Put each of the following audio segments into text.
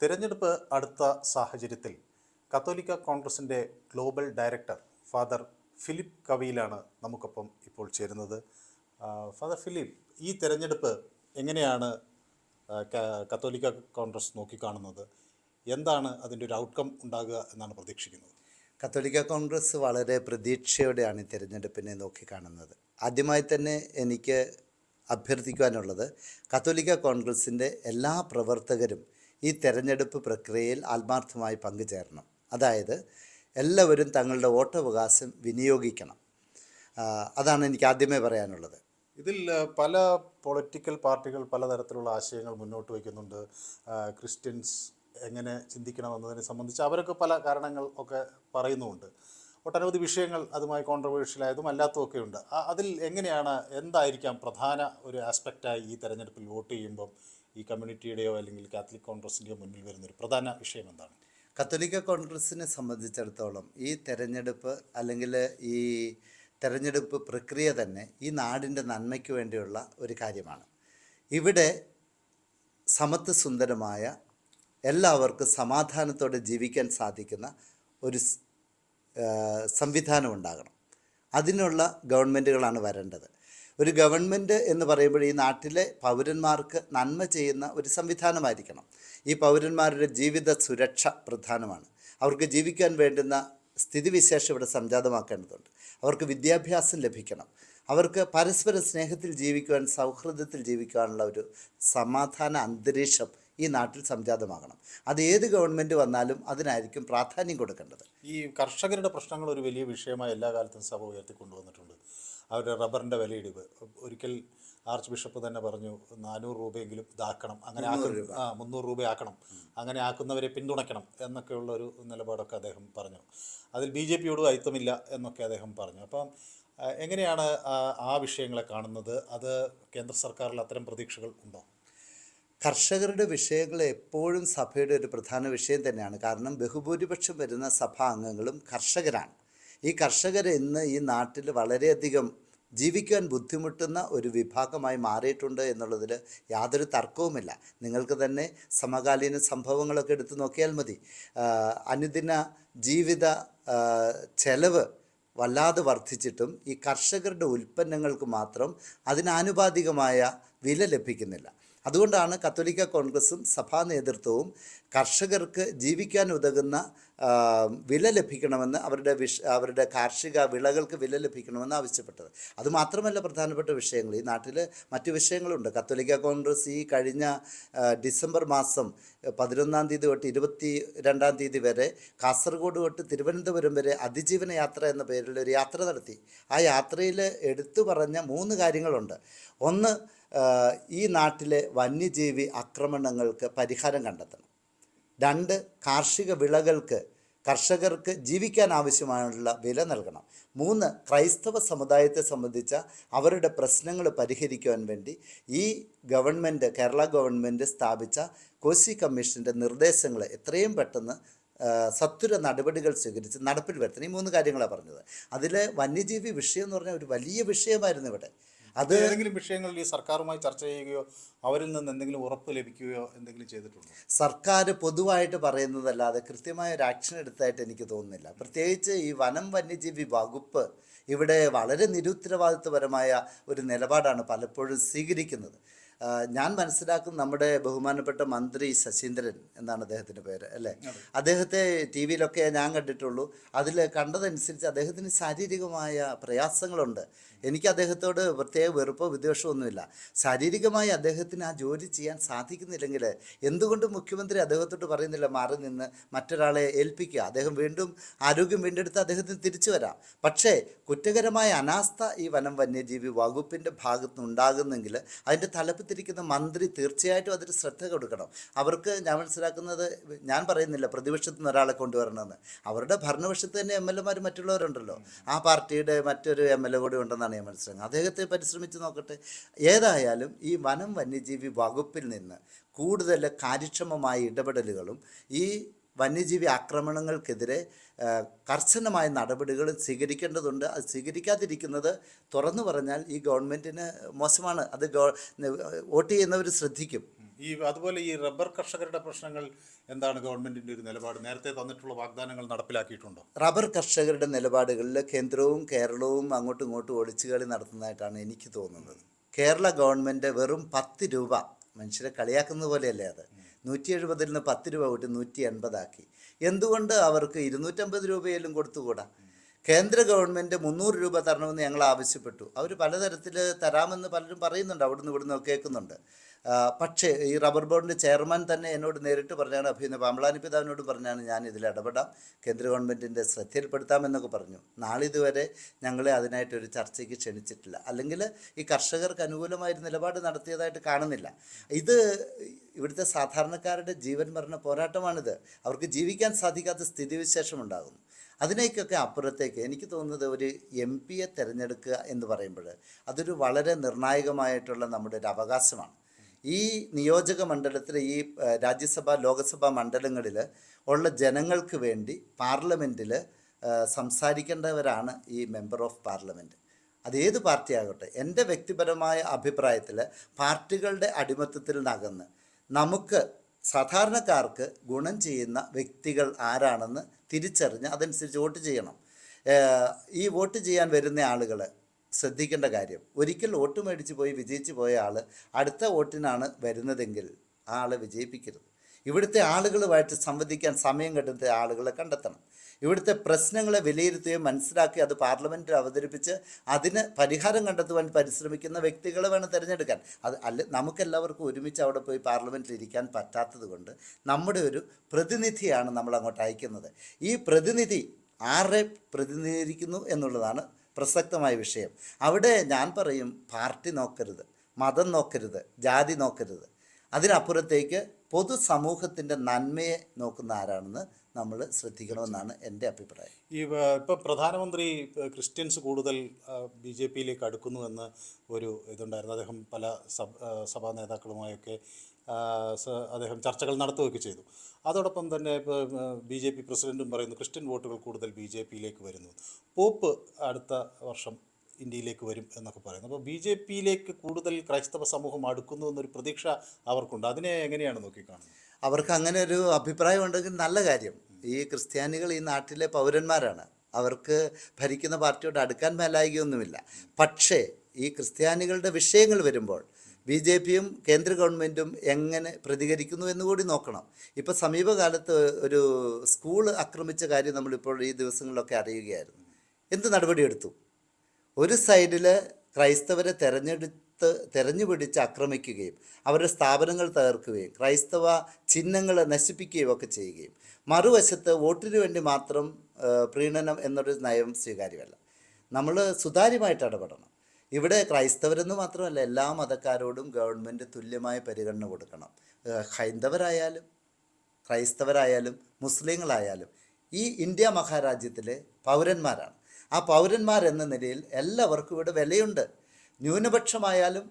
തിരഞ്ഞെടുപ്പ് അടുത്ത സാഹചര്യത്തിൽ കത്തോലിക്ക കോൺഗ്രസിന്റെ ഗ്ലോബൽ ഡയറക്ടർ ഫാദർ ഫിലിപ്പ് കവിയിലാണ് നമുക്കൊപ്പം ഇപ്പോൾ ചേരുന്നത്. ഫാദർ ഫിലിപ്പ് ഈ തിരഞ്ഞെടുപ്പ് എങ്ങനെയാണ് കത്തോലിക്ക കോൺഗ്രസ് നോക്കിക്കാണുന്നത്? എന്താണ് അതിന്റെ ഒരു ഔട്ട്കം ഉണ്ടാകുക എന്നാണ് പ്രതീക്ഷിക്കുന്നത്? കത്തോലിക്ക കോൺഗ്രസ് വളരെ പ്രതീക്ഷയോടെയാണ് ഈ തിരഞ്ഞെടുപ്പിനെ നോക്കിക്കാണുന്നത്. ആദ്യമായി തന്നെ എനിക്ക് അഭ്യർത്ഥിക്കുവാനുള്ളത് കത്തോലിക്ക കോൺഗ്രസിന്റെ എല്ലാ പ്രവർത്തകരും ഈ തെരഞ്ഞെടുപ്പ് പ്രക്രിയയിൽ ആത്മാർത്ഥമായി പങ്കുചേരണം. അതായത് എല്ലാവരും തങ്ങളുടെ വോട്ടവകാശം വിനിയോഗിക്കണം. അതാണ് എനിക്ക് ആദ്യമേ പറയാനുള്ളത്. ഇതിൽ പല പൊളിറ്റിക്കൽ പാർട്ടികൾ പലതരത്തിലുള്ള ആശയങ്ങൾ മുന്നോട്ട് വയ്ക്കുന്നുണ്ട്. ക്രിസ്ത്യൻസ് എങ്ങനെ ചിന്തിക്കണമെന്നതിനെ സംബന്ധിച്ച് അവരൊക്കെ പല കാരണങ്ങൾ ഒക്കെ പറയുന്നുമുണ്ട്. ഒട്ടനവധി വിഷയങ്ങൾ അതുമായി കോൺട്രവേഴ്ഷ്യൽ ആയതും അല്ലാത്തതും ഉണ്ട്. അതിൽ എങ്ങനെയാണ് എന്തായിരിക്കാം പ്രധാന ഒരു ആസ്പെക്റ്റായി ഈ തെരഞ്ഞെടുപ്പിൽ വോട്ട് ചെയ്യുമ്പം ഈ കമ്മ്യൂണിറ്റിയുടെയോ അല്ലെങ്കിൽ കാത്തലിക് കോൺഗ്രസിന്റെയോ മുന്നിൽ വരുന്ന ഒരു പ്രധാന വിഷയം എന്താണ്? കത്തോലിക്ക കോൺഗ്രസിനെ സംബന്ധിച്ചിടത്തോളം ഈ തെരഞ്ഞെടുപ്പ് അല്ലെങ്കിൽ ഈ തെരഞ്ഞെടുപ്പ് പ്രക്രിയ തന്നെ ഈ നാടിന്റെ നന്മയ്ക്ക് വേണ്ടിയുള്ള ഒരു കാര്യമാണ്. ഇവിടെ സമത്വ സുന്ദരമായ എല്ലാവർക്കും സമാധാനത്തോടെ ജീവിക്കാൻ സാധിക്കുന്ന ഒരു സംവിധാനം ഉണ്ടാകണം. അതിനുള്ള ഗവൺമെന്റുകളാണ് വരേണ്ടത്. ഒരു ഗവൺമെന്റ് എന്ന് പറയുമ്പോൾ ഈ നാട്ടിലെ പൗരന്മാർക്ക് നന്മ ചെയ്യുന്ന ഒരു സംവിധാനമായിരിക്കണം. ഈ പൗരന്മാരുടെ ജീവിത സുരക്ഷ പ്രധാനമാണ്. അവർക്ക് ജീവിക്കാൻ വേണ്ടുന്ന സ്ഥിതിവിശേഷം ഇവിടെ സംജാതമാക്കേണ്ടതുണ്ട്. അവർക്ക് വിദ്യാഭ്യാസം ലഭിക്കണം. അവർക്ക് പരസ്പര സ്നേഹത്തിൽ ജീവിക്കുവാൻ സൗഹൃദത്തിൽ ജീവിക്കുവാനുള്ള ഒരു സമാധാന അന്തരീക്ഷം ഈ നാട്ടിൽ സംജാതമാകണം. അത് ഏത് ഗവൺമെന്റ് വന്നാലും അതിനായിരിക്കും പ്രാധാന്യം കൊടുക്കേണ്ടത്. ഈ കർഷകരുടെ പ്രശ്നങ്ങൾ ഒരു വലിയ വിഷയമായി എല്ലാ കാലത്തും സഭ ഉയർത്തിക്കൊണ്ടുവന്നിട്ടുണ്ട്. അവരുടെ റബ്ബറിന്റെ വിലയിടിവ്. ഒരിക്കൽ ആർച്ച് ബിഷപ്പ് തന്നെ പറഞ്ഞു നാനൂറ് രൂപയെങ്കിലും ഇതാക്കണം. അങ്ങനെ ആ മുന്നൂറ് രൂപയാക്കണം അങ്ങനെ ആക്കുന്നവരെ പിന്തുണയ്ക്കണം എന്നൊക്കെയുള്ള ഒരു നിലപാടൊക്കെ അദ്ദേഹം പറഞ്ഞു. അതിൽ ബി ജെ പിയോട് അയിത്തമില്ല എന്നൊക്കെ അദ്ദേഹം പറഞ്ഞു. അപ്പം എങ്ങനെയാണ് ആ വിഷയങ്ങളെ കാണുന്നത്? അത് കേന്ദ്ര സർക്കാരിൽ അത്തരം പ്രതീക്ഷകൾ ഉണ്ടോ? കർഷകരുടെ വിഷയങ്ങൾ എപ്പോഴും സഭയുടെ ഒരു പ്രധാന വിഷയം തന്നെയാണ്. കാരണം ബഹുഭൂരിപക്ഷം വരുന്ന സഭാ അംഗങ്ങളും കർഷകരാണ്. ഈ കർഷകർ ഇന്ന് ഈ നാട്ടിൽ വളരെയധികം ജീവിക്കാൻ ബുദ്ധിമുട്ടുന്ന ഒരു വിഭാഗമായി മാറിയിട്ടുണ്ട് എന്നുള്ളതിൽ യാതൊരു തർക്കവുമില്ല. നിങ്ങൾക്ക് തന്നെ സമകാലീന സംഭവങ്ങളൊക്കെ എടുത്തു നോക്കിയാൽ മതി. അനുദിന ജീവിത ചെലവ് വല്ലാതെ വർദ്ധിച്ചിട്ടും ഈ കർഷകരുടെ ഉൽപ്പന്നങ്ങൾക്ക് മാത്രം അതിനാനുപാതികമായ വില ലഭിക്കുന്നില്ല. അതുകൊണ്ടാണ് കത്തോലിക്ക കോൺഗ്രസും സഭാ നേതൃത്വവും കർഷകർക്ക് ജീവിക്കാൻ ഉതകുന്ന വില ലഭിക്കണമെന്ന് അവരുടെ വിഷ അവരുടെ കാർഷിക വിളകൾക്ക് വില ലഭിക്കണമെന്ന് ആവശ്യപ്പെട്ടത്. അതുമാത്രമല്ല പ്രധാനപ്പെട്ട വിഷയങ്ങൾ. ഈ നാട്ടിൽ മറ്റു വിഷയങ്ങളുണ്ട്. കത്തോലിക്ക കോൺഗ്രസ് ഈ കഴിഞ്ഞ ഡിസംബർ മാസം പതിനൊന്നാം തീയതി തൊട്ട് ഇരുപത്തി രണ്ടാം തീയതി വരെ കാസർഗോഡ് തൊട്ട് തിരുവനന്തപുരം വരെ അതിജീവന യാത്ര എന്ന പേരിൽ ഒരു യാത്ര നടത്തി. ആ യാത്രയിൽ എടുത്തു പറഞ്ഞ മൂന്ന് കാര്യങ്ങളുണ്ട്. ഒന്ന് ഈ നാട്ടിലെ വന്യജീവി ആക്രമണങ്ങൾക്ക് പരിഹാരം കണ്ടെത്തണം. രണ്ട് കാർഷിക വിളകൾക്ക് കർഷകർക്ക് ജീവിക്കാൻ ആവശ്യമായുള്ള വില നൽകണം. മൂന്ന് ക്രൈസ്തവ സമുദായത്തെ സംബന്ധിച്ച അവരുടെ പ്രശ്നങ്ങൾ പരിഹരിക്കുവാൻ വേണ്ടി ഈ ഗവൺമെന്റ് കേരള ഗവൺമെന്റ് സ്ഥാപിച്ച കോശി കമ്മീഷന്റെ നിർദ്ദേശങ്ങൾ എത്രയും പെട്ടെന്ന് സത്വര നടപടികൾ സ്വീകരിച്ച് നടപ്പിൽ വരുത്തണം. ഈ മൂന്ന് കാര്യങ്ങളാണ് പറഞ്ഞത്. അതിൽ വന്യജീവി വിഷയം എന്ന് പറഞ്ഞാൽ ഒരു വലിയ വിഷയമായിരുന്നു ഇവിടെ. അത് ഏതെങ്കിലും വിഷയങ്ങളിൽ ഈ സർക്കാരുമായി ചർച്ച ചെയ്യുകയോ അവരിൽ നിന്ന് എന്തെങ്കിലും ഉറപ്പ് ലഭിക്കുകയോ എന്തെങ്കിലും ചെയ്തിട്ടുണ്ടോ? സർക്കാർ പൊതുവായിട്ട് പറയുന്നതല്ലാതെ കൃത്യമായ ഒരു ആക്ഷൻ എടുത്തായിട്ട് എനിക്ക് തോന്നുന്നില്ല. പ്രത്യേകിച്ച് ഈ വനം വന്യജീവി വകുപ്പ് ഇവിടെ വളരെ നിരുത്തരവാദിത്വപരമായ ഒരു നിലപാടാണ് പലപ്പോഴും സ്വീകരിക്കുന്നത്. ഞാൻ മനസ്സിലാക്കുന്ന നമ്മുടെ ബഹുമാനപ്പെട്ട മന്ത്രി ശശീന്ദ്രൻ എന്നാണ് അദ്ദേഹത്തിന്റെ പേര് അല്ലേ? അദ്ദേഹത്തെ ടി വിയിലൊക്കെ ഞാൻ കണ്ടിട്ടുള്ളൂ. അതിൽ കണ്ടതനുസരിച്ച് അദ്ദേഹത്തിന് ശാരീരികമായ പ്രയാസങ്ങളുണ്ട്. എനിക്ക് അദ്ദേഹത്തോട് പ്രത്യേക വെറുപ്പോ വിദ്വേഷമോ ഒന്നുമില്ല. ശാരീരികമായി അദ്ദേഹത്തിന് ആ ജോലി ചെയ്യാൻ സാധിക്കുന്നില്ലെങ്കിൽ എന്തുകൊണ്ട് മുഖ്യമന്ത്രി അദ്ദേഹത്തോട് പറയുന്നില്ല മാറി നിന്ന് മറ്റൊരാളെ ഏൽപ്പിക്കുക? അദ്ദേഹം വീണ്ടും ആരോഗ്യം വീണ്ടെടുത്ത് അദ്ദേഹത്തിന് തിരിച്ചു വരാം. പക്ഷേ കുറ്റകരമായ അനാസ്ഥ ഈ വനം വന്യജീവി വകുപ്പിന്റെ ഭാഗത്ത് ഉണ്ടാകുന്നെങ്കിൽ അതിന്റെ തലപ്പത്തിരിക്കുന്ന മന്ത്രി തീർച്ചയായിട്ടും അതിന് ശ്രദ്ധ കൊടുക്കണം. അവർക്ക് ഞാൻ മനസ്സിലാക്കുന്നത് ഞാൻ പറയുന്നില്ല പ്രതിപക്ഷത്ത് നിന്ന് ഒരാളെ കൊണ്ടുവരണമെന്ന്. അവരുടെ ഭരണപക്ഷത്ത് തന്നെ എം എൽ എമാർ മറ്റുള്ളവരുണ്ടല്ലോ. ആ പാർട്ടിയുടെ മറ്റൊരു എം എൽ എ കൂടി ഉണ്ടെന്നാണ് ഞാൻ മനസ്സിലാക്കുന്നത് അദ്ദേഹത്തെ പരിശ്രമിച്ച് നോക്കട്ടെ. ഏതായാലും ഈ വനം വന്യജീവി വകുപ്പിൽ നിന്ന് കൂടുതൽ കാര്യക്ഷമമായ ഇടപെടലുകളും ഈ വന്യജീവി ആക്രമണങ്ങൾക്കെതിരെ കർശനമായ നടപടികൾ സ്വീകരിക്കേണ്ടതുണ്ട്. അത് സ്വീകരിക്കാതിരിക്കുന്നത് തുറന്നു പറഞ്ഞാൽ ഈ ഗവൺമെന്റിന് മോശമാണ്. അത് വോട്ട് ചെയ്യുന്നവർ ശ്രദ്ധിക്കും. ഈ അതുപോലെ ഈ റബ്ബർ കർഷകരുടെ പ്രശ്നങ്ങൾ എന്താണ് ഗവൺമെന്റിന്റെ ഒരു നിലപാട്? നേരത്തെ തന്നിട്ടുള്ള വാഗ്ദാനങ്ങൾ നടപ്പിലാക്കിയിട്ടുണ്ടോ? റബ്ബർ കർഷകരുടെ നിലപാടുകളിൽ കേന്ദ്രവും കേരളവും അങ്ങോട്ടും ഇങ്ങോട്ടും ഒളിച്ചുകളി നടത്തുന്നതായിട്ടാണ് എനിക്ക് തോന്നുന്നത്. കേരള ഗവൺമെന്റ് വെറും പത്ത് രൂപ മനുഷ്യരെ കളിയാക്കുന്ന പോലെയല്ലേ അത്? നൂറ്റി എഴുപതിൽ നിന്ന് പത്ത് രൂപ കൂട്ടി നൂറ്റി എൺപതാക്കി എന്തുകൊണ്ട് അവർക്ക് ഇരുന്നൂറ്റമ്പത് രൂപയിലും കൊടുത്തുകൂടാ? കേന്ദ്ര ഗവൺമെന്റ് മുന്നൂറ് രൂപ തരണമെന്ന് ഞങ്ങൾ ആവശ്യപ്പെട്ടു. അവർ പലതരത്തിൽ തരാമെന്ന് പലരും പറയുന്നുണ്ട് അവിടുന്ന് ഇവിടുന്ന് കേൾക്കുന്നുണ്ട്. പക്ഷേ ഈ റബ്ബർ ബോർഡിന്റെ ചെയർമാൻ തന്നെ എന്നോട് നേരിട്ട് പറഞ്ഞാണ് അഭിനന്ദ പാമ്പളാനി പിതാവിനോട് പറഞ്ഞാണ് ഞാൻ ഇതിൽ ഇടപെടാം കേന്ദ്ര ഗവൺമെന്റിന്റെ ശ്രദ്ധയിൽപ്പെടുത്താമെന്നൊക്കെ പറഞ്ഞു. നാളിതുവരെ ഞങ്ങളെ അതിനായിട്ടൊരു ചർച്ചയ്ക്ക് ക്ഷണിച്ചിട്ടില്ല. അല്ലെങ്കിൽ ഈ കർഷകർക്ക് അനുകൂലമായൊരു നിലപാട് നടത്തിയതായിട്ട് കാണുന്നില്ല. ഇത് ഇവിടുത്തെ സാധാരണക്കാരുടെ ജീവൻ മരണ പോരാട്ടമാണിത്. അവർക്ക് ജീവിക്കാൻ സാധിക്കാത്ത സ്ഥിതിവിശേഷം ഉണ്ടാകുന്നു. അതിനേക്കൊക്കെ അപ്പുറത്തേക്ക് എനിക്ക് തോന്നുന്നത് ഒരു എം പിയെ തിരഞ്ഞെടുക്കുക എന്ന് പറയുമ്പോൾ അതൊരു വളരെ നിർണായകമായിട്ടുള്ള നമ്മുടെ ഒരു അവകാശമാണ്. ഈ നിയോജക മണ്ഡലത്തിൽ ഈ രാജ്യസഭ ലോകസഭാ മണ്ഡലങ്ങളിൽ ഉള്ള ജനങ്ങൾക്ക് വേണ്ടി പാർലമെന്റിൽ സംസാരിക്കേണ്ടവരാണ് ഈ മെമ്പർ ഓഫ് പാർലമെന്റ് അത് ഏത് പാർട്ടി ആകട്ടെ എന്റെ വ്യക്തിപരമായ അഭിപ്രായത്തിൽ പാർട്ടികളുടെ അടിമത്തത്തിൽ നിന്നകന്ന് നമുക്ക് സാധാരണക്കാർക്ക് ഗുണം ചെയ്യുന്ന വ്യക്തികൾ ആരാണെന്ന് തിരിച്ചറിഞ്ഞ് അതനുസരിച്ച് വോട്ട് ചെയ്യണം. ഈ വോട്ട് ചെയ്യാൻ വരുന്ന ആളുകൾ ശ്രദ്ധിക്കേണ്ട കാര്യം. ഒരിക്കൽ വോട്ട് മേടിച്ച് പോയി വിജയിച്ച് പോയ ആൾ അടുത്ത വോട്ടിനാണ് വരുന്നതെങ്കിൽ ആ ആളെ വിജയിപ്പിക്കരുത്. ഇവിടുത്തെ ആളുകളുമായിട്ട് സംവദിക്കാൻ സമയം കണ്ടെത്തിയ ആളുകളെ കണ്ടെത്തണം. ഇവിടുത്തെ പ്രശ്നങ്ങളെ വിലയിരുത്തുകയും മനസ്സിലാക്കി അത് പാർലമെന്റിൽ അവതരിപ്പിച്ച് അതിന് പരിഹാരം കണ്ടെത്തുവാൻ പരിശ്രമിക്കുന്ന വ്യക്തികളെ വേണം തിരഞ്ഞെടുക്കാൻ. അത് അല്ല നമുക്കെല്ലാവർക്കും ഒരുമിച്ച് അവിടെ പോയി പാർലമെന്റിൽ ഇരിക്കാൻ പറ്റാത്തത് കൊണ്ട് നമ്മുടെ ഒരു പ്രതിനിധിയാണ് നമ്മൾ അങ്ങോട്ട് അയക്കുന്നത്. ഈ പ്രതിനിധി ആരെ പ്രതിനിധീകരിക്കുന്നു എന്നുള്ളതാണ് പ്രസക്തമായ വിഷയം. അവിടെ ഞാൻ പറയും പാർട്ടി നോക്കരുത് മതം നോക്കരുത് ജാതി നോക്കരുത്. അതിനപ്പുറത്തേക്ക് പൊതുസമൂഹത്തിന്റെ നന്മയെ നോക്കുന്ന ആരാണെന്ന് നമ്മൾ ശ്രദ്ധിക്കണമെന്നാണ് എന്റെ അഭിപ്രായം. ഈ ഇപ്പം പ്രധാനമന്ത്രി ക്രിസ്ത്യൻസ് കൂടുതൽ ബി ജെ പിയിലേക്ക് അടുക്കുന്നു എന്ന് ഒരു ഇതുണ്ടായിരുന്നു. അദ്ദേഹം പല സഭ സഭാ നേതാക്കളുമായൊക്കെ അദ്ദേഹം ചർച്ചകൾ നടത്തുകയൊക്കെ ചെയ്തു. അതോടൊപ്പം തന്നെ ബി ജെ പി പ്രസിഡന്റും പറയുന്നു ക്രിസ്ത്യൻ വോട്ടുകൾ കൂടുതൽ ബി ജെ പിയിലേക്ക് വരുന്നു. പോപ്പ് അടുത്ത വർഷം ഇന്ത്യയിലേക്ക് വരും എന്നൊക്കെ പറയുന്നു. അപ്പോൾ ബി ജെ പിയിലേക്ക് കൂടുതൽ ക്രൈസ്തവ സമൂഹം അടുക്കുന്നു എന്നൊരു പ്രതീക്ഷ അവർക്കുണ്ട്. അതിനെ എങ്ങനെയാണ് നോക്കിക്കാണുന്നത്? അവർക്ക് അങ്ങനെ ഒരു അഭിപ്രായം ഉണ്ടെങ്കിൽ നല്ല കാര്യം. ഈ ക്രിസ്ത്യാനികൾ ഈ നാട്ടിലെ പൗരന്മാരാണ്. അവർക്ക് ഭരിക്കുന്ന പാർട്ടിയോട് അടുക്കാൻ മേലായികയൊന്നുമില്ല. പക്ഷേ ഈ ക്രിസ്ത്യാനികളുടെ വിഷയങ്ങൾ വരുമ്പോൾ ബി ജെ പിയും കേന്ദ്ര ഗവൺമെന്റും എങ്ങനെ പ്രതികരിക്കുന്നു എന്ന് കൂടി നോക്കണം. ഇപ്പോൾ സമീപകാലത്ത് ഒരു സ്കൂൾ ആക്രമിച്ച കാര്യം നമ്മളിപ്പോൾ ഈ ദിവസങ്ങളിലൊക്കെ അറിയുകയായിരുന്നു. എന്ത് നടപടിയെടുത്തു? ഒരു സൈഡിൽ ക്രൈസ്തവരെ തെരഞ്ഞെടുത്ത് തെരഞ്ഞു പിടിച്ച് ആക്രമിക്കുകയും അവരുടെ സ്ഥാപനങ്ങൾ തകർക്കുകയും ക്രൈസ്തവ ചിഹ്നങ്ങൾ നശിപ്പിക്കുകയും ഒക്കെ ചെയ്യുകയും. മറുവശത്ത് വോട്ടിന് വേണ്ടി മാത്രം പ്രീണനം എന്നൊരു നയം സ്വീകാര്യമല്ല. നമ്മൾ സുതാര്യമായിട്ട് ഇടപെടണം. ഇവിടെ ക്രൈസ്തവരെന്ന് മാത്രമല്ല എല്ലാ മതക്കാരോടും ഗവൺമെന്റ് തുല്യമായ പരിഗണന കൊടുക്കണം. ഹൈന്ദവരായാലും ക്രൈസ്തവരായാലും മുസ്ലിങ്ങളായാലും ഈ ഇന്ത്യ മഹാരാജ്യത്തിലെ പൗരന്മാരാണ്. ആ പൗരന്മാരെന്ന നിലയിൽ എല്ലാവർക്കും ഇവിടെ വിലയുണ്ട്. ന്യൂനപക്ഷമായാലും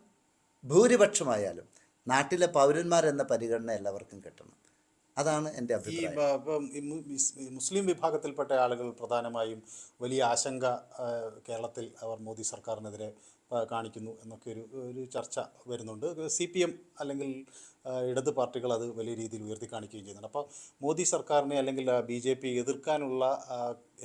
ഭൂരിപക്ഷമായാലും നാട്ടിലെ പൗരന്മാരെന്ന പരിഗണന എല്ലാവർക്കും കിട്ടണം. അതാണ് എന്റെ അഭിപ്രായം. മുസ്ലിം വിഭാഗത്തിൽപ്പെട്ട ആളുകൾ പ്രധാനമായും വലിയ ആശങ്ക കേരളത്തിൽ അവർ മോദി സർക്കാരിനെതിരെ കാണിക്കുന്നു എന്നൊക്കെ ഒരു ഒരു ചർച്ച വരുന്നുണ്ട്. സി പി എം അല്ലെങ്കിൽ ഇടത് പാർട്ടികൾ അത് വലിയ രീതിയിൽ ഉയർത്തി കാണിക്കുകയും ചെയ്യുന്നുണ്ട്. അപ്പോൾ മോദി സർക്കാരിനെ അല്ലെങ്കിൽ ബി ജെ പി എതിർക്കാനുള്ള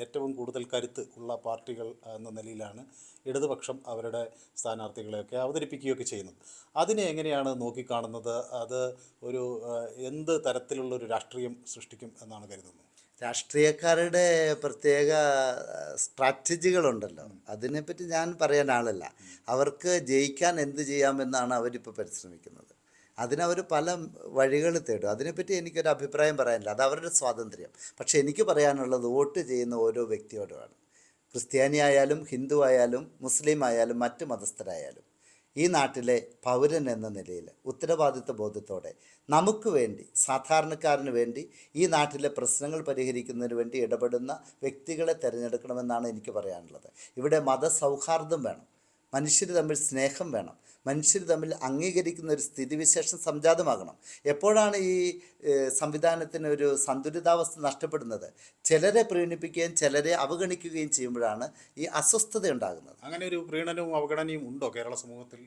ഏറ്റവും കൂടുതൽ കരുത്ത് ഉള്ള പാർട്ടികൾ എന്ന നിലയിലാണ് ഇടതുപക്ഷം അവരുടെ സ്ഥാനാർത്ഥികളെയൊക്കെ അവതരിപ്പിക്കുകയൊക്കെ ചെയ്യുന്നത് അതിനെ എങ്ങനെയാണ് നോക്കിക്കാണുന്നത്? അത് ഒരു എന്ത് തരത്തിലുള്ള ഒരു രാഷ്ട്രീയം സൃഷ്ടിക്കും എന്നാണ് കരുതുന്നത്? രാഷ്ട്രീയക്കാരുടെ പ്രത്യേക സ്ട്രാറ്റജികളുണ്ടല്ലോ. അതിനെപ്പറ്റി ഞാൻ പറയാൻ ആളല്ല. അവർക്ക് ജയിക്കാൻ എന്ത് ചെയ്യാമെന്നാണ് അവരിപ്പോൾ പരിശ്രമിക്കുന്നത്. അതിനവർ പല വഴികൾ തേടും. അതിനെപ്പറ്റി എനിക്കൊരു അഭിപ്രായം പറയാനില്ല. അത് അവരുടെ സ്വാതന്ത്ര്യം. പക്ഷേ എനിക്ക് പറയാനുള്ളത് വോട്ട് ചെയ്യുന്ന ഓരോ വ്യക്തിയോടുമാണ്. ക്രിസ്ത്യാനി ആയാലും ഹിന്ദു ആയാലും മുസ്ലിം ആയാലും മറ്റ് മതസ്ഥരായാലും ഈ നാട്ടിലെ പൗരൻ എന്ന നിലയിൽ ഉത്തരവാദിത്വ ബോധത്തോടെ നമുക്ക് വേണ്ടി സാധാരണക്കാരന് വേണ്ടി ഈ നാട്ടിലെ പ്രശ്നങ്ങൾ പരിഹരിക്കുന്നതിന് വേണ്ടി ഇടപെടുന്ന വ്യക്തികളെ തിരഞ്ഞെടുക്കണമെന്നാണ് എനിക്ക് പറയാനുള്ളത്. ഇവിടെ മതസൗഹാർദ്ദം വേണം. മനുഷ്യർ തമ്മിൽ സ്നേഹം വേണം. മനുഷ്യർ തമ്മിൽ അംഗീകരിക്കുന്ന ഒരു സ്ഥിതിവിശേഷം സംജാതമാകണം. എപ്പോഴാണ് ഈ സംവിധാനത്തിന് ഒരു സന്തുലിതാവസ്ഥ നഷ്ടപ്പെടുന്നത്? ചിലരെ പ്രീണിപ്പിക്കുകയും ചിലരെ അവഗണിക്കുകയും ചെയ്യുമ്പോഴാണ് ഈ അസ്വസ്ഥത ഉണ്ടാകുന്നത് അങ്ങനെ ഒരു പ്രീണനവും അവഗണനയും ഉണ്ടോ കേരള സമൂഹത്തിൽ?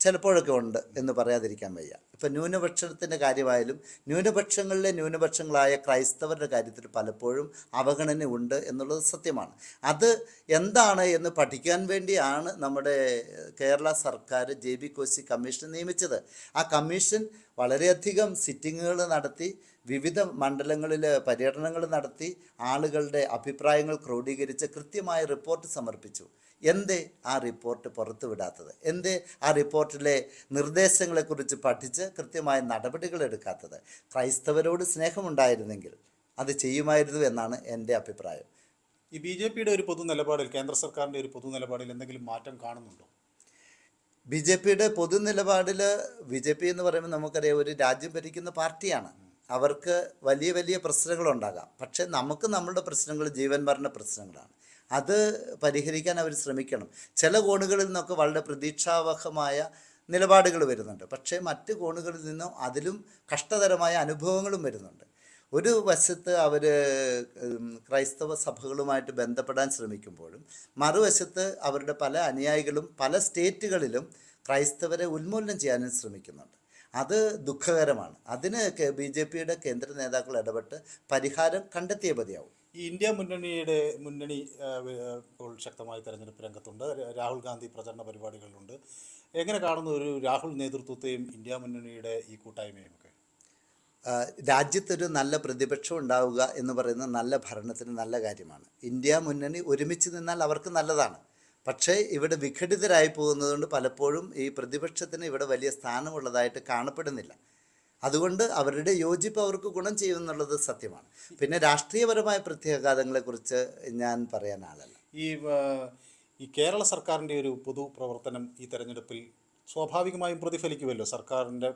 ചിലപ്പോഴൊക്കെ ഉണ്ട് എന്ന് പറയാതിരിക്കാൻ വയ്യ. ഇപ്പം ന്യൂനപക്ഷത്തിന്റെ കാര്യമായാലും ന്യൂനപക്ഷങ്ങളിലെ ന്യൂനപക്ഷങ്ങളായ ക്രൈസ്തവരുടെ കാര്യത്തിൽ പലപ്പോഴും അവഗണന ഉണ്ട് എന്നുള്ളത് സത്യമാണ്. അത് എന്താണ് എന്ന് പഠിക്കാൻ വേണ്ടിയാണ് നമ്മുടെ കേരള സർക്കാർ ജെ ബി കോശി കമ്മീഷൻ നിയമിച്ചത്. ആ കമ്മീഷൻ വളരെയധികം സിറ്റിങ്ങുകൾ നടത്തി വിവിധ മണ്ഡലങ്ങളിൽ പര്യടനങ്ങൾ നടത്തി ആളുകളുടെ അഭിപ്രായങ്ങൾ ക്രോഡീകരിച്ച് കൃത്യമായ റിപ്പോർട്ട് സമർപ്പിച്ചു. എന്തേ ആ റിപ്പോർട്ട് പുറത്തുവിടാത്തത് എന്തേ ആ റിപ്പോർട്ടിലെ നിർദ്ദേശങ്ങളെക്കുറിച്ച് പഠിച്ച് കൃത്യമായ നടപടികൾ എടുക്കാത്തത്? ക്രൈസ്തവരോട് സ്നേഹമുണ്ടായിരുന്നെങ്കിൽ അത് ചെയ്യുമായിരുന്നു എന്നാണ് എന്റെ അഭിപ്രായം. ഈ ബി ജെ പിയുടെ ഒരു പൊതു നിലപാടിൽ കേന്ദ്ര സർക്കാരിന്റെ ഒരു പൊതു നിലപാടിൽ എന്തെങ്കിലും മാറ്റം കാണുന്നുണ്ടോ? ബി ജെ പിയുടെ പൊതു നിലപാടിൽ ബി ജെ പി എന്ന് പറയുമ്പോൾ നമുക്കറിയാം ഒരു രാജ്യം ഭരിക്കുന്ന പാർട്ടിയാണ്. അവർക്ക് വലിയ വലിയ പ്രശ്നങ്ങളുണ്ടാകാം. പക്ഷേ നമുക്ക് നമ്മളുടെ പ്രശ്നങ്ങൾ ജീവൻ മരണ പ്രശ്നങ്ങളാണ്. അത് പരിഹരിക്കാൻ അവർ ശ്രമിക്കണം. ചില കോണുകളിൽ നിന്നൊക്കെ വളരെ പ്രതീക്ഷാവഹമായ നിലപാടുകൾ വരുന്നുണ്ട്. പക്ഷേ മറ്റ് കോണുകളിൽ നിന്നും അതിലും കഷ്ടതരമായ അനുഭവങ്ങളും വരുന്നുണ്ട്. ഒരു വശത്ത് അവർ ക്രൈസ്തവ സഭകളുമായിട്ട് ബന്ധപ്പെടാൻ ശ്രമിക്കുമ്പോഴും മറുവശത്ത് അവരുടെ പല അനുയായികളും പല സ്റ്റേറ്റുകളിലും ക്രൈസ്തവരെ ഉന്മൂലനം ചെയ്യാനും ശ്രമിക്കുന്നുണ്ട്. അത് ദുഃഖകരമാണ്. അതിന് ബി ജെ പിയുടെ കേന്ദ്ര നേതാക്കൾ ഇടപെട്ട് പരിഹാരം കണ്ടെത്തിയേ മതിയാവും ഇന്ത്യ മുന്നണിയുടെ മുന്നണി ഇപ്പോൾ ശക്തമായി തെരഞ്ഞെടുപ്പ് രംഗത്തുണ്ട്. രാഹുൽ ഗാന്ധി പ്രചരണ പരിപാടികളിലുണ്ട്. എങ്ങനെ കാണുന്ന ഒരു രാഹുൽ നേതൃത്വത്തെയും ഇന്ത്യ മുന്നണിയുടെ ഈ കൂട്ടായ്മയും ഒക്കെ? രാജ്യത്തൊരു നല്ല പ്രതിപക്ഷം ഉണ്ടാവുക എന്ന് പറയുന്നത് നല്ല ഭരണത്തിന് നല്ല കാര്യമാണ്. ഇന്ത്യ മുന്നണി ഒരുമിച്ച് നിന്നാൽ അവർക്ക് നല്ലതാണ്. പക്ഷേ ഇവിടെ വിഘടിതരായി പോകുന്നതുകൊണ്ട് പലപ്പോഴും ഈ പ്രതിപക്ഷത്തിന് ഇവിടെ വലിയ സ്ഥാനമുള്ളതായിട്ട് കാണപ്പെടുന്നില്ല. അതുകൊണ്ട് അവരുടെ യോജിപ്പ് അവർക്ക് ഗുണം ചെയ്യുമെന്നുള്ളത് സത്യമാണ്. പിന്നെ രാഷ്ട്രീയപരമായ പ്രത്യാഘാതങ്ങളെക്കുറിച്ച് ഞാൻ പറയാൻ ആളല്ല. ഈ ഈ കേരള സർക്കാരിന്റെ ഒരു പൊതു പ്രവർത്തനം ഈ തെരഞ്ഞെടുപ്പിൽ സ്വാഭാവികമായും പ്രതിഫലിക്കുമല്ലോ? സർക്കാരിന്റെ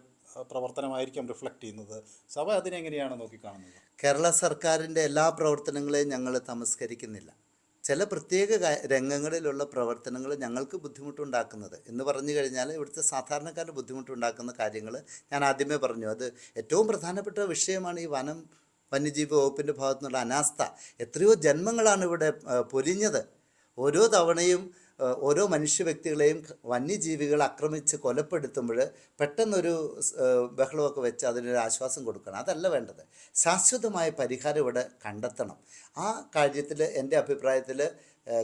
പ്രവർത്തനമായിരിക്കും റിഫ്ലക്റ്റ് ചെയ്യുന്നത്. സഭ അതിനെങ്ങനെയാണ് നോക്കിക്കാണുന്നത്? കേരള സർക്കാരിന്റെ എല്ലാ പ്രവർത്തനങ്ങളെയും ഞങ്ങൾ തമസ്കരിക്കുന്നില്ല. ചില പ്രത്യേക രംഗങ്ങളിലുള്ള പ്രവർത്തനങ്ങൾ ഞങ്ങൾക്ക് ബുദ്ധിമുട്ടുണ്ടാക്കുന്നത്. എന്ന് പറഞ്ഞു കഴിഞ്ഞാൽ ഇവിടുത്തെ സാധാരണക്കാരുടെ ബുദ്ധിമുട്ടുണ്ടാക്കുന്ന കാര്യങ്ങൾ ഞാൻ ആദ്യമേ പറഞ്ഞു. അത് ഏറ്റവും പ്രധാനപ്പെട്ട വിഷയമാണ് ഈ വനം വന്യജീവി വകുപ്പിന്റെ ഭാഗത്തു നിന്നുള്ള അനാസ്ഥ. എത്രയോ ജന്മങ്ങളാണ് ഇവിടെ പൊലിഞ്ഞത്. ഓരോ തവണയും ഓരോ മനുഷ്യ വ്യക്തികളെയും വന്യജീവികൾ ആക്രമിച്ച് കൊലപ്പെടുത്തുമ്പോൾ പെട്ടെന്നൊരു ബഹളമൊക്കെ വെച്ച് അതിനൊരു ആശ്വാസം കൊടുക്കണം. അതല്ല വേണ്ടത്. ശാശ്വതമായ പരിഹാരം ഇവിടെ കണ്ടെത്തണം. ആ കാര്യത്തിൽ എന്റെ അഭിപ്രായത്തിൽ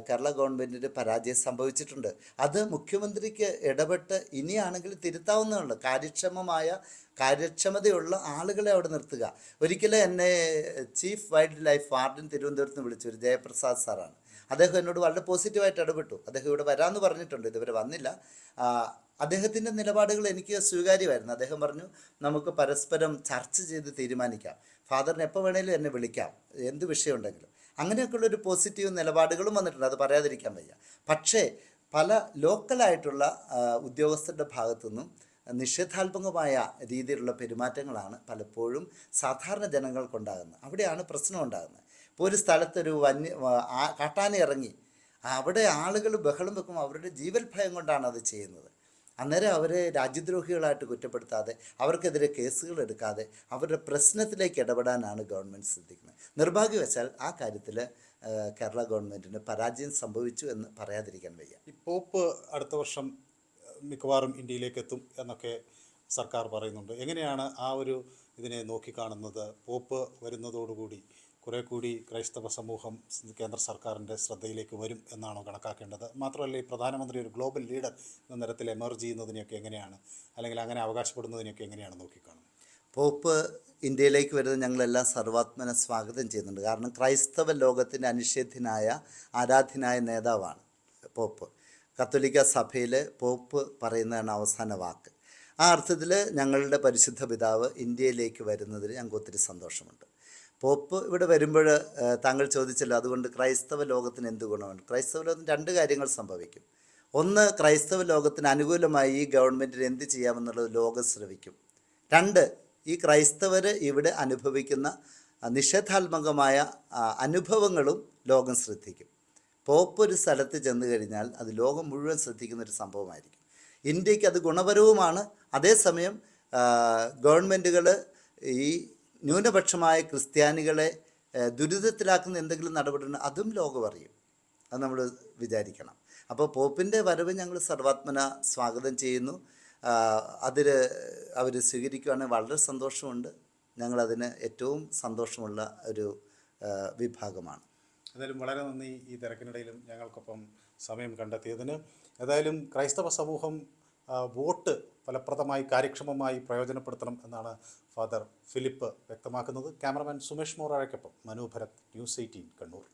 കേരള ഗവൺമെന്റിന് പരാജയം സംഭവിച്ചിട്ടുണ്ട്. അത് മുഖ്യമന്ത്രിക്ക് ഇടപെട്ട് ഇനിയാണെങ്കിൽ തിരുത്താവുന്നതാണ്. കാര്യക്ഷമമായ കാര്യക്ഷമതയുള്ള ആളുകളെ അവിടെ നിർത്തുക. ഒരിക്കലും എന്നെ ചീഫ് വൈൽഡ് ലൈഫ് വാർഡൻ തിരുവനന്തപുരത്ത് വിളിച്ചു ഒരു ജയപ്രസാദ് സാറാണ്. അദ്ദേഹം എന്നോട് വളരെ പോസിറ്റീവായിട്ട് ഇടപെട്ടു. അദ്ദേഹം ഇവിടെ വരാമെന്ന് പറഞ്ഞിട്ടുണ്ട്. ഇതുവരെ വന്നില്ല. അദ്ദേഹത്തിന്റെ നിലപാടുകൾ എനിക്ക് സ്വീകാര്യമായിരുന്നു. അദ്ദേഹം പറഞ്ഞു നമുക്ക് പരസ്പരം ചർച്ച ചെയ്ത് തീരുമാനിക്കാം. ഫാദറിന് എപ്പോൾ വേണേലും എന്നെ വിളിക്കാം. എന്ത് വിഷയമുണ്ടെങ്കിലും. അങ്ങനെയൊക്കെയുള്ള ഒരു പോസിറ്റീവ് നിലപാടുകളും വന്നിട്ടുണ്ട്. അത് പറയാതിരിക്കാൻ വയ്യ. പക്ഷേ പല ലോക്കലായിട്ടുള്ള ഉദ്യോഗസ്ഥരുടെ ഉദ്യോഗസ്ഥരുടെ ഭാഗത്തുനിന്നും നിഷേധാത്മകമായ രീതിയിലുള്ള പെരുമാറ്റങ്ങളാണ് പലപ്പോഴും സാധാരണ ജനങ്ങൾക്കുണ്ടാകുന്നത്. അവിടെയാണ് പ്രശ്നം ഉണ്ടാകുന്നത് ഇപ്പോൾ ഒരു സ്ഥലത്തൊരു വന്യ കാട്ടാന ഇറങ്ങി. അവിടെ ആളുകൾ ബഹളം വെക്കുമ്പോൾ അവരുടെ ജീവൽ ഭയം കൊണ്ടാണ് അത് ചെയ്യുന്നത്. അന്നേരം അവരെ രാജ്യദ്രോഹികളായിട്ട് കുറ്റപ്പെടുത്താതെ അവർക്കെതിരെ കേസുകൾ എടുക്കാതെ അവരുടെ പ്രശ്നത്തിലേക്ക് ഇടപെടാനാണ് ഗവൺമെന്റ് ശ്രദ്ധിക്കുന്നത്. നിർഭാഗ്യവശാൽ ആ കാര്യത്തിൽ കേരള ഗവൺമെന്റിന് പരാജയം സംഭവിച്ചു എന്ന് പറയാതിരിക്കാൻ വയ്യ. ഈ പോപ്പ് അടുത്ത വർഷം മിക്കവാറും ഇന്ത്യയിലേക്ക് എത്തും എന്നൊക്കെ സർക്കാർ പറയുന്നുണ്ട്. എങ്ങനെയാണ് ആ ഒരു ഇതിനെ നോക്കിക്കാണുന്നത്? പോപ്പ് വരുന്നതോടുകൂടി കുറേ കൂടി ക്രൈസ്തവ സമൂഹം കേന്ദ്ര സർക്കാരിന്റെ ശ്രദ്ധയിലേക്ക് വരും എന്നാണോ കണക്കാക്കേണ്ടത്? മാത്രമല്ല ഈ പ്രധാനമന്ത്രി ഒരു ഗ്ലോബൽ ലീഡർ എന്ന നിരത്തിൽ എമർജ് ചെയ്യുന്നതിനെയൊക്കെ എങ്ങനെയാണ്? അല്ലെങ്കിൽ അങ്ങനെ അവകാശപ്പെടുന്നതിനെയൊക്കെ എങ്ങനെയാണ് നോക്കിക്കാണുന്നത്? പോപ്പ് ഇന്ത്യയിലേക്ക് വരുന്നത് ഞങ്ങളെല്ലാം സർവാത്മന സ്വാഗതം ചെയ്യുന്നുണ്ട്. കാരണം ക്രൈസ്തവ ലോകത്തിന്റെ അനിഷേധ്യനായ ആരാധ്യനായ നേതാവാണ് പോപ്പ്. കത്തോലിക്ക സഭയിൽ പോപ്പ് പറയുന്നതാണ് അവസാന വാക്ക്. ആ അർത്ഥത്തിൽ ഞങ്ങളുടെ പരിശുദ്ധ പിതാവ് ഇന്ത്യയിലേക്ക് വരുന്നതിൽ ഞങ്ങൾക്ക് ഒത്തിരി സന്തോഷമുണ്ട്. പോപ്പ് ഇവിടെ വരുമ്പോൾ താങ്കൾ ചോദിച്ചല്ലോ അതുകൊണ്ട് ക്രൈസ്തവ ലോകത്തിന് എന്ത് ഗുണമാണ്? ക്രൈസ്തവ ലോകത്തിന് രണ്ട് കാര്യങ്ങൾ സംഭവിക്കും. ഒന്ന് ക്രൈസ്തവ ലോകത്തിന് അനുകൂലമായി ഈ ഗവൺമെന്റിന് എന്ത് ചെയ്യാമെന്നുള്ളത് ലോകം ശ്രവിക്കും. രണ്ട് ഈ ക്രൈസ്തവർ ഇവിടെ അനുഭവിക്കുന്ന നിഷേധാത്മകമായ അനുഭവങ്ങളും ലോകം ശ്രദ്ധിക്കും. പോപ്പ് ഒരു സ്ഥലത്ത് ചെന്ന് കഴിഞ്ഞാൽ അത് ലോകം മുഴുവൻ ശ്രദ്ധിക്കുന്ന ഒരു സംഭവമായിരിക്കും. ഇന്ത്യയ്ക്ക് അത് ഗുണപരവുമാണ്. അതേസമയം ഗവൺമെന്റുകൾ ഈ ന്യൂനപക്ഷമായ ക്രിസ്ത്യാനികളെ ദുരിതത്തിലാക്കുന്ന എന്തെങ്കിലും നടപടിയുണ്ട് അതും ലോകം അറിയും. അത് നമ്മൾ വിചാരിക്കണം. അപ്പോൾ പോപ്പിന്റെ വരവ് ഞങ്ങൾ സർവാത്മന സ്വാഗതം ചെയ്യുന്നു. അതിൽ അവർ സ്വീകരിക്കുകയാണെങ്കിൽ വളരെ സന്തോഷമുണ്ട്. ഞങ്ങളതിന് ഏറ്റവും സന്തോഷമുള്ള ഒരു വിഭാഗമാണ്. എന്തായാലും വളരെ നന്ദി ഈ തിരക്കിനിടയിലും ഞങ്ങൾക്കൊപ്പം സമയം കണ്ടെത്തിയതിന്. ഏതായാലും ക്രൈസ്തവ സമൂഹം വോട്ട് ഫലപ്രദമായി കാര്യക്ഷമമായി പ്രയോജനപ്പെടുത്തണം എന്നാണ് ഫാദർ ഫിലിപ്പ് വ്യക്തമാക്കുന്നത്. ക്യാമറമാൻ സുമേഷ് മോറാഴയ്ക്കൊപ്പം മനു ഭരത് ന്യൂസ് എയ്റ്റീൻ കണ്ണൂർ.